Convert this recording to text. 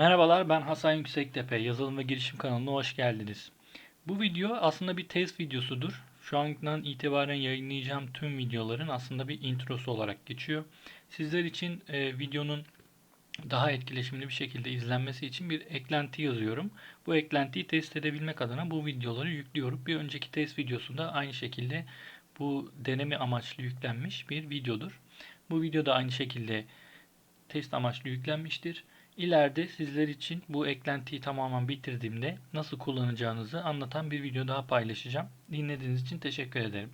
Merhabalar ben Hasan Yüksektepe. Yazılım ve Girişim kanalına hoş geldiniz. Bu video aslında bir test videosudur. Şu andan itibaren yayınlayacağım tüm videoların aslında bir introsu olarak geçiyor. Sizler için e, videonun daha etkileşimli bir şekilde izlenmesi için bir eklenti yazıyorum. Bu eklentiyi test edebilmek adına bu videoları yüklüyorum. Bir önceki test videosunda aynı şekilde bu deneme amaçlı yüklenmiş bir videodur. Bu video da aynı şekilde test amaçlı yüklenmiştir. İleride sizler için bu eklentiyi tamamen bitirdiğimde nasıl kullanacağınızı anlatan bir video daha paylaşacağım. Dinlediğiniz için teşekkür ederim.